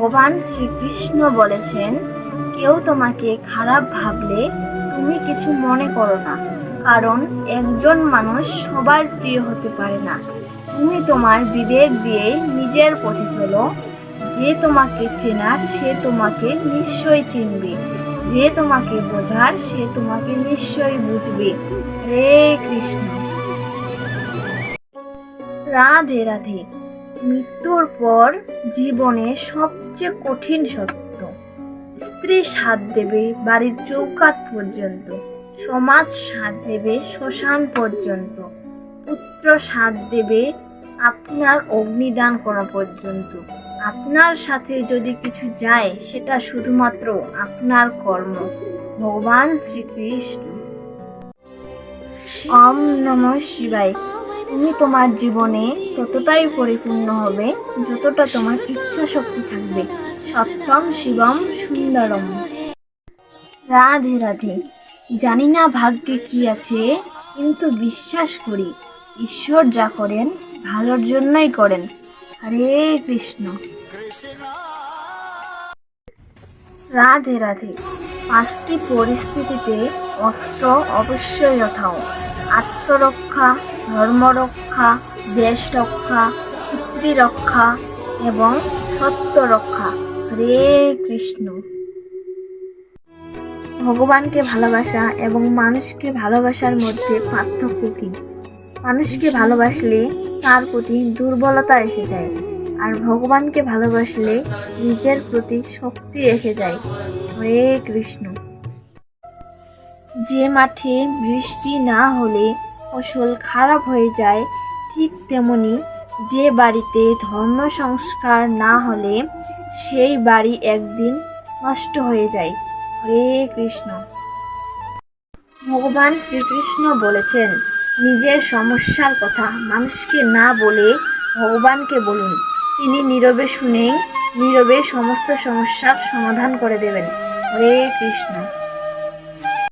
ভগবান শ্রীকৃষ্ণ বলেছেন, কেউ তোমাকে খারাপ ভাবলে তুমি কিছু মনে করো না, কারণ একজন মানুষ সবার প্রিয় হতে পারে না। তুমি তোমার বিবেক দিয়ে নিজের পথে চলো। যে তোমাকে চেনার, সে তোমাকে নিশ্চয়ই চিনবে। যে তোমাকে বোঝার, সে তোমাকে নিশ্চয়ই বুঝবে। রে কৃষ্ণ। রাধে রাধে। মৃত্যুর পর জীবনে সবচেয়ে কঠিন সত্য। স্ত্রী সাথ দেবে বাড়ির চৌকাত পর্যন্ত, সমাজ সাথ দেবে শ্মশান পর্যন্ত, পুত্র সাথ দেবে আপনার অগ্নিদান করা পর্যন্ত। আপনার সাথে যদি কিছু যায়, সেটা শুধুমাত্র আপনার কর্ম। ভগবান শ্রীকৃষ্ণ। ওম নম শিবায়। তুমি তোমার জীবনে ততটাই পরিপূর্ণ হবে, যতটা তোমার ইচ্ছা শক্তি থাকবে সত্যম শিবম সুন্দরম। রাধে রাধে। জানি না ভাগ্যে কি আছে, কিন্তু বিশ্বাস করি, ঈশ্বর যা করেন, ভালোর জন্যই করেন। হরে কৃষ্ণ। রাধে রাধে। পাঁচটি পরিস্থিতিতে অস্ত্র অবশ্যই ওঠাও। আত্মরক্ষা, ধর্মরক্ষা দেশ রক্ষা স্ত্রী রক্ষা এবং সত্য রক্ষা হরে কৃষ্ণ। ভগবানকে ভালোবাসা এবং মানুষকে ভালোবাসার মধ্যে পার্থক্য কি? মানুষকে ভালোবাসলে তার প্রতি দুর্বলতা এসে যায় আর ভগবানকে ভালোবাসলে নিজের প্রতি শক্তি এসে যায়। হরে কৃষ্ণ। যে মাঠে বৃষ্টি না হলে ফসল খারাপ হয়ে যায়, ঠিক তেমনি যে বাড়িতে ধর্ম সংস্কার না হলে সেই বাড়ি একদিন নষ্ট হয়ে যায়। হরে কৃষ্ণ। ভগবান শ্রীকৃষ্ণ বলেছেন, নিজের সমস্যার কথা মানুষকে না বলে ভগবানকে বলুন। তিনি নীরবে শুনেই নীরবে সমস্ত সমস্যার সমাধান করে দেবেন। হরে কৃষ্ণ।